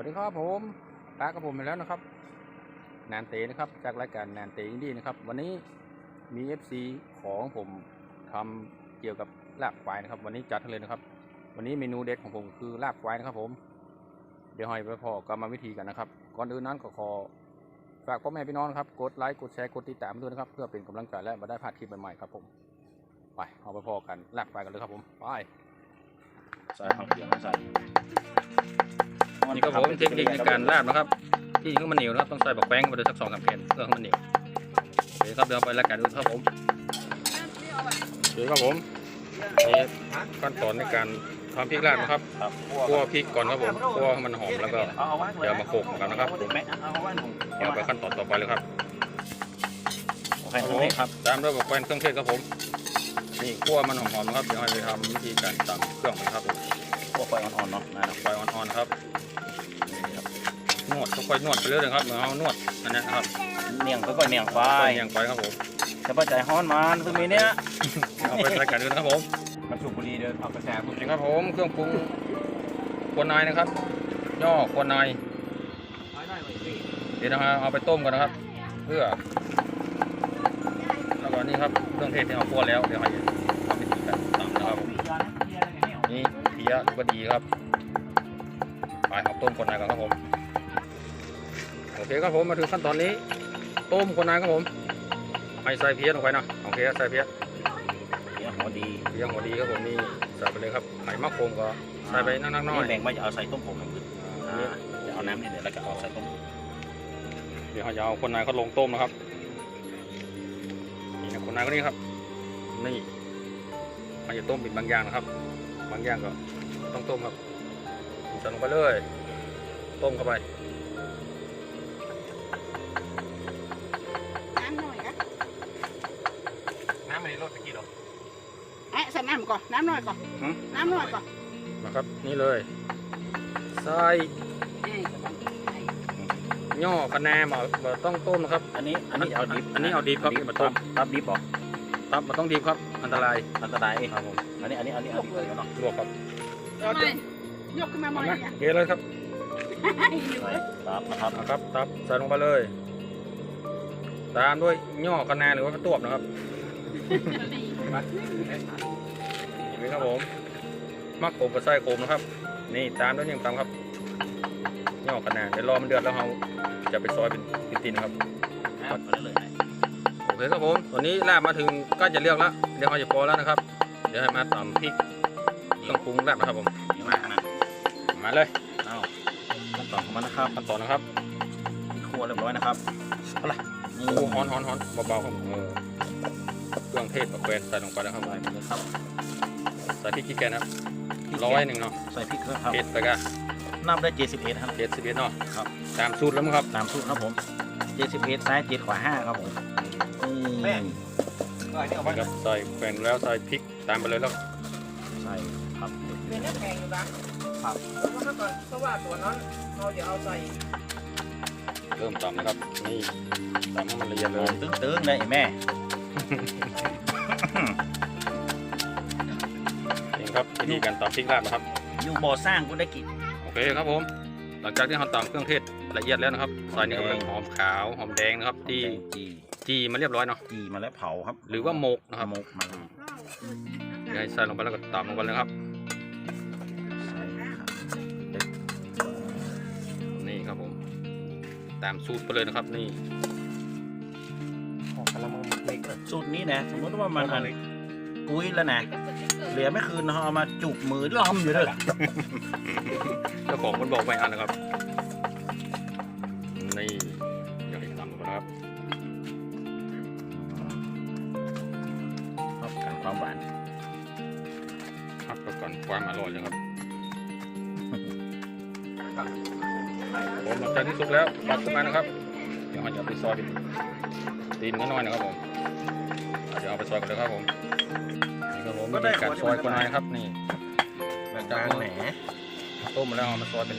วัสดีครับผมปากับผมไปแล้วนะครับแนนเตนะครับ จากรายการแนนเตอินดี้นะครับ วันนี้มี FC ของผมทำเกี่ยวกับลาบควายนะครับ วันนี้จัดเลยนะครับ วันนี้เมนูเด็ดของผมคือลาบควายนะครับ ผม เดี๋ยวให้ไปพอกรรมวิธีกันนะครับ ก่อนอื่นนั้นก็ขอฝากพ่อแม่พี่น้องนะครับ กดไลค์กดแชร์กดติดตามด้วยนะครับ เพื่อเป็นกำลังใจและมาได้พลาดคลิปใหม่ๆครับผมไปเอาไปพอกันลาบควายกันเลยครับผมไปใส่ผักเขียวใส่ นี่ก็ผมเทคนิคในการลาบนะครับ ที่ให้มันเหนียวนะครับต้องใส่บักแป้งไปเลยสักสองสามแผ่นเพื่อให้มันเหนียวโอเคครับเดี๋ยวเอาไปรายการดูครับผมโอเคครับผมนี่ขั้นตอนในการทำพริกลาบนะครับครับคั่วพริกก่อนครับผมคั่วให้มันหอมแล้วก็เอาเอาไว้เดี๋ยวมาโขลกกันนะครับเดี๋ยวแม่เอาไว้หนูเดี๋ยวไปขั้นตอนต่อไปเลยครับโอเคตรงนี้ครับตามด้วยบักแป้งเครื่องเทศครับผมนี่คั่วมันหอมๆนะครับเดี๋ยวให้ไปทำวิธีการตำเครื่องนะครับผมพวกไฟอ่อนๆเนาะนะครับไฟอ่อนๆครับ นวดค่อยๆนวดไปเรื่อยๆครับเหมือนเอานวดอันนี้นะครับเนียงก็ๆเนียงไฟไฟอย่างไปครับผมจะป้าใจฮ้อนมันคือมีเนี้ยเอาไปรายการดูนะครับผมมันสูบบุหรี่เดินเอากระแสบุหนี่รี่ครับผมเครื่องปรุงควนนายนะครับ ย่อควนนายเดี๋ยวนะฮะเอาไปต้มกันนะครับ เพื่อแล้วก็นี่ครับเครื่องเทศที่เอาคั่วแล้วเดี๋ยวให้ทำวิธีการตำนะครับผมนี่เพี้ยก็ดีครับไปเอาต้มควนนายก่อนครับผม โอเคครับผมมาถึงขั้นตอนนี้ ต้มควนนายครับผมให้ใส่เพี้ยลงไปนะโอเคใส่เพี้ยเดี๋ยวหัวดีเลี้ยงหัวดีครับผมนี่ใส่ไปเลยครับไข่มะโขมก็ใส่ไปนักๆน้อยนี่แบ่งไว้จะเอาใส่ต้มผมหนึ่งขึ้นจะเอาน้ำนี่เดี๋ยวเราจะเอาใส่ต้มเดี๋ยวเขาจะเอาคนนายเขาลงต้มนะครับนี่นะคนนายคนนี้ครับ นี่เขาจะต้มเป็นบางอย่างนะครับ บางอย่างก็ต้องต้มครับใส่ลงไปเลย ต้มเข้าไป ก่อนน้ำหน่อยก่อนหืม น้ำหน่อยก่อนนะครับนี่เลยใส่เอ้ยก็ต้องใส่ย่อคะแนนมาบ่ต้องต้มนะครับ อันนี้อันนี้เอาดิบอันนี้เอาดิบครับมาต้ม ตับดิบบอกครับมันต้องดิบครับ อันตรายอันตรายครับผมอันนี้อันนี้อันนี้เอาดิบเลยเนาะลวกครับทำไมยกขึ้นมาหน่เอาอยไหมเนี่ยเทเลยครับอยู่เลยครับนะครับนะครับตับใส่ลงไปเลย ตามด้วยย่อคะแนนหรือว่ากระตวบนะครับ นี่ครับผม มักโขมกับไส้โขมนะครับ นี่ตามด้วยนี่ตามครับย่อคะแนนเดี๋ยวรอมันเดือดแล้วเราจะไปซอยเป็นเป็นตินครับโอเคครับผมตอนนี้ลาบมาถึงก็จะเลือกแล้วเดี๋ยวเราจะพอแล้วนะครับ เดี๋ยวให้มาตำพริกเครื่องปรุงลาบนะครับผมมานะมาเลยเอาขั้นตอนของมันนะครับขั้นตอนนะครับครัวเรียบร้อยนะครับอะไรนี่ฮ้อนฮ้อนฮอนเบาๆครับเออเครื่องเทศกับแกวนใส่ลงไปแล้วครับไปเลยครับ ใส่พริกขี้แกนครับร้อยหนึ่งเนาะใส่พริกด้วยครับเผ็ดไปกะนับได้เจ็ดสิบเอ็ดครับเผ็ดสิบเอ็ดเนาะครับตามสูตรแล้วมั้งครับตามสูตรครับผมเจ็ดสิบเอ็ดซ้ายเจ็ดขวาห้าครับผมนี่ครับใส่แกวนแล้วใส่พริกตามไปเลยแล้วใส่ครับเป็นน้ำแข็งอยู่นะครับเพราะว่าก่อนเพราะว่าตัวนั้นเราจะเอาใส่เริ่มตำนะครับนี่ตำให้มันละเอียดเลยตึ้งตึ้งๆเลยไอ้แม่ ครับวิธีการตำพริกลาบนะครับ อยู่บ่อสร้างกูได้กินโอเคครับผม หลังจากที่เราตำเครื่องเทศละเอียดแล้วนะครับใส่นี่ก็เป็นหอมขาวหอมแดงนะครับที่จีที่มาเรียบร้อยเนาะจีมาแล้วเผาครับ หรือว่าหมกนะครับหมกมาเดี๋ยวให้ใส่ลงไปแล้วก็ตำลงไปเลยครับใส่ครับนี่ครับผม ตามสูตรไปเลยนะครับนี่สูตรนี้นะสมมติว่ามันอันกุ้ยแล้วนะ เหลือไม่คืนเราเอามาจุกมือล้อมอยู่เลยเจ้าของคนบอกไม่อันนะครับ นี่อยากให้ตำลงไปนะครับชอบการความหวานพักไปก่อนความอร่อยเลยครับผมหลังจากที่สุกแล้วปัดขึ้นมานะครับ เดี๋ยวเราจะเอาไปซอยเป็นตีนน้อยๆนะครับผม เดี๋ยวเอาไปซอยกันเลยครับผมนี่ครับ ก็ได้กาดซอยกวนน้อยครับนี่แบบกลางแหนต้มแล้วเอามาซอยเป็น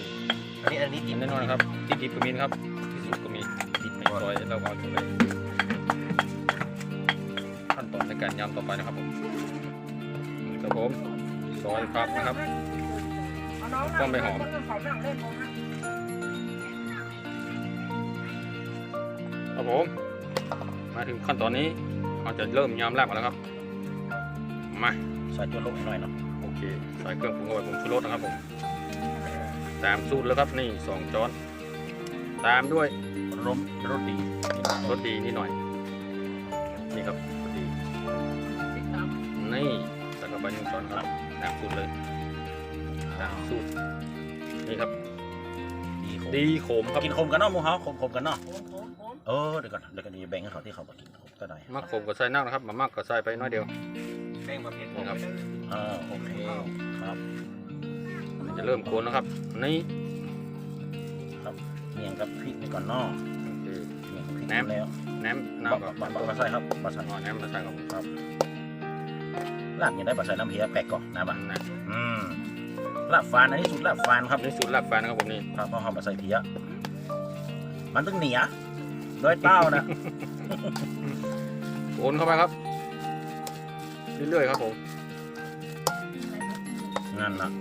อันนี้อันนี้ดิบแน่นอนครับที่ดิบก็มีครับที่สุดก็มีดิบในซอยเราเอาอยู่เลขั้นตอนในการยำต่อไปนะครับผมครับผมซอยครับนะครับต้องไปหอมครับผมมาถึงขั้นตอนนี้เราจะเริ่มยำแรกแล้วครับ มาใส่ตัวลงหน่อยเนาะโอเคใส่เครื่องปรุงเข้าไปผมชูรสนะครับผมตามสูตรแล้วครับนี่สองช้อน ตามด้วยรมรสดีรสดีนิดหน่อย นี่ครับรสดีติดตามนี่ใส่เข้าไปหนึ่งช้อนครับตามสูตรเลยตามสูตรนี่ครับ ดีขมดีโขมครับกินขมกันเนาะหมูเฮาขมขมกันเนาะโค้งโค้งโค้งเออเดี๋ยวก่อนเดี๋ยวกันดีแบ่งให้เขาที่เขาบอกกินขมก็ได้มักโขมก็ใส่นักนะครับมามากก็ใส่ไปน้อยเดียว แป้งมาเผ็ดนี่ครับเออโอเคครับมันจะเริ่มโคนแล้วครับ นี่เมียงกับพริกนี่ก่อนเนาะโอเคเมียงกับพริกแหนม แล้วแหนมบะน้ำกับบะบะบะใส่ครับบะใส่อ๋อแหนมมาใส่ครับผมครับลาบยังได้บะใส่น้ำเพียแปลกก่อนนะบะนะอืมลาบฟานอันนี้สูตรลาบฟานครับนี่สูตรลาบฟานนะครับผมนี่ครับเพราะเขาบะใส่เพียมันต้องเหนียโดยเต้านะโอนเข้าไปครับ เรื่อยๆครับผมนั่นนะ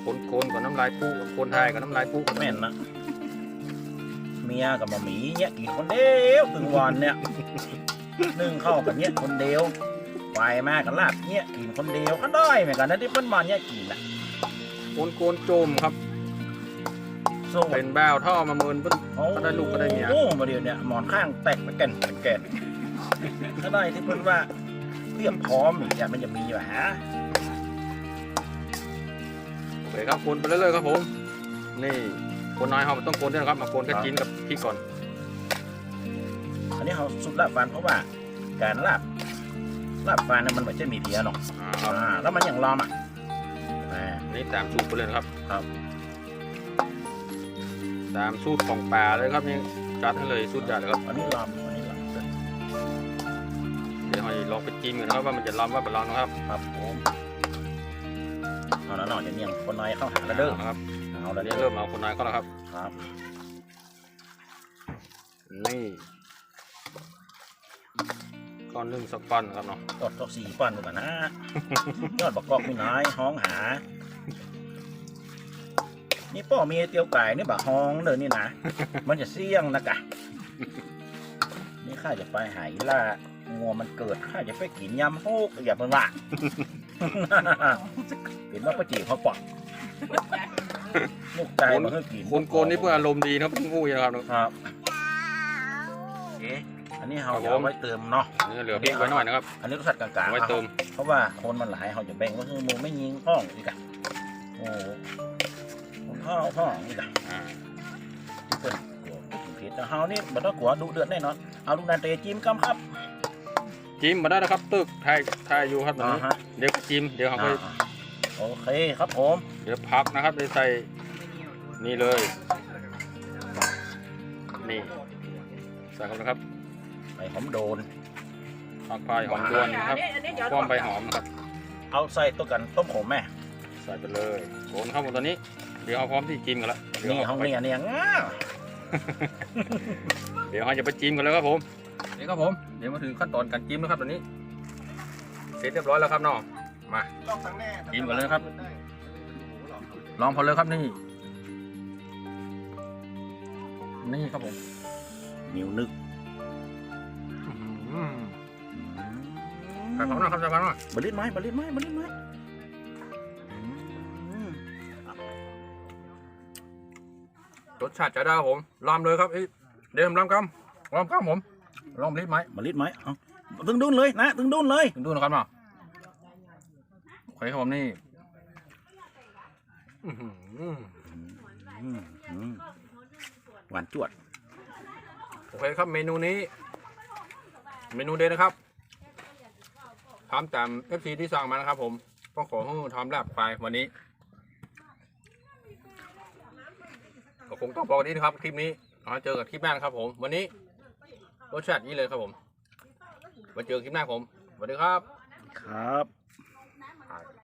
โคนโคนกับน้ำลายปูโคนไทยกับน้ำลายปูแม่นนะเมียกับมาหมีเนี่ยกินคนเดียวถึงวันเนี่ยนึ่งเข้าวกับเนี่ยคนเดียวไปมากับลาบเนี่ยกินคนเดียวก็ได้เหมือนกันนะที่เพิ่นมาเนี่ยกินนะโคนโคนโจมครับโซ่เป็นบ้าวท่อมาเมินเพิ่นก็ได้ลูกก็ได้เมียโอ้มาเดียวเนี่ยหมอนข้างแตกไปแก่นไปแก่นก็ได้ที่เพิ่นว่าเตรียมพร้อมอีกอย่างมันจะมีอยู่ฮะโอเคครับโคนไปเรื่อยๆครับผม นี่โคนน้อยเขาต้องโคนด้วยนะครับ มาโคนแค่จีนกับพริกก่อน อันนี้เขาสุดลาบฟานเพราะว่าการลาบลาบฟานเนี่ยมันไม่ใช่มีเพียหรอกอ่าครับอ่าแล้วมันยังรอมอะอ่านี่ตามสูตรไปเลยนะครับ ครับ ตามสูตรของป่าเลยครับนี่จัดให้เลยสูตรใหญ่เลยครับ อันนี้รอมอันนี้รอมเดี๋ยวให้ล องไปจิ้มกันนะครับว่ามันจะร้อนว่าเป็นร้อนนะครับครับผมเอาแล้วเนาะเดี๋ยวเมียงคนน้อยเข้าหาแล้วเด้อนะครับเอาแล้วเดี๋เด้ยวอเริ่มเอาคนน้อยเข้าแล้วครับครับนี่ก้อนหนึ่งสักก้อนครับเนาะกดตัวสี่ปันดูกันนะยอดบักกอกมีน้อยห้องหา นี่ป้อมีเตียวไก่นี่บักห้องเด้อนี่นะมันจะเสี่ยงนะกะนี่ข้าจะไปหายล่า งัวมันเกิดข้าจะไปกินยำโฮกอย่าเพิ่งละเป็นว่าประจีเขาปอกลูกใจมันก็กินโคนโกนนี่เพื่ออารมณ์ดีนะครับเป็นงูนะครับครับเอ๊ะอันนี้เราครับจะผมเอาไว้เติมเนาะนี่เหลือพริกไว้หน่อยนะครับ อันนี้รสชาติกลางๆเอาไว้เติม เพราะว่าคนมันหลายเขาจะแบ่งก็คือหมูไม่ยิงพ้องอีกอะโอ้โหพ้องพ้องอีกอะอ่าเพิ่นกลัวกินเผ็ดแต่เฮานี่บ่ต้องกลัวดุเดือดแน่นอน เอาลูกนันเตะจิ้มกำครับ จิ้มมาได้นะครับตึกไทยไทยอยู่ครับตอนอ่านี้ฮะ เดี๋ยวจิ้มเดี๋ยวเขาก็อ่าโอเคครับผม เดี๋ยวพักนะครับเดี๋ยวใส่นี่เลย นี่ใส่เข้าไปนะครับใบหอมโดน ผักพายหอมดวนนะครับอันนี้เดี๋ยวความใบหอมนะครับเอาใส่ตัวกันต้มขมแม่ใส่ไปเลยโขนเข้าหมดตอนนี้ เดี๋ยวเอาพร้อมที่จิ้มกันแล้วเดี๋ยวนี่ห้เอาองไปเนี่ยเนี่ยง่าเดี๋ยวเราจะไปจิ้มกันแล้วครับผม นี่ครับผม เดี๋ยวมาถึงขั้นตอนการจิ้มนะครับตอนนี้ เสร็จเรียบร้อยแล้วครับน้องมากินก่อนเลยครับ ลองพอเลยครับนี่ นี่ครับผมนิ้วนึกใส่ผักหน่อยครับใส่ผักหน่อยบลิดไม้บลิดไม้บลิดไม้อืมรสชาติจะได้ครับผมลำเลยครับเอ้ยเดี๋ยวผมลำกำลำกำผม ลองลิดไหมบลิดไม้เอาตึงดุนเลยนะตึงดุนเลยถึงดูนะครับเนาะโอเคครับผมนี่อื้อหืออืมอืมหวานจวด โอเคครับเมนูนี้ เมนูเด็ดนะครับทำตามเอฟซีที่สั่งมานะครับผมก็ขอให้ทำลาบไปวันนี้ก็คงต้องบอกนี้นะครับ คลิปนี้เอาไว้เจอกับคลิปหน้านะครับผมวันนี้ รสชาตินี้เลยครับผมมาเจอคลิปหน้าผมสวัสดีครับครับ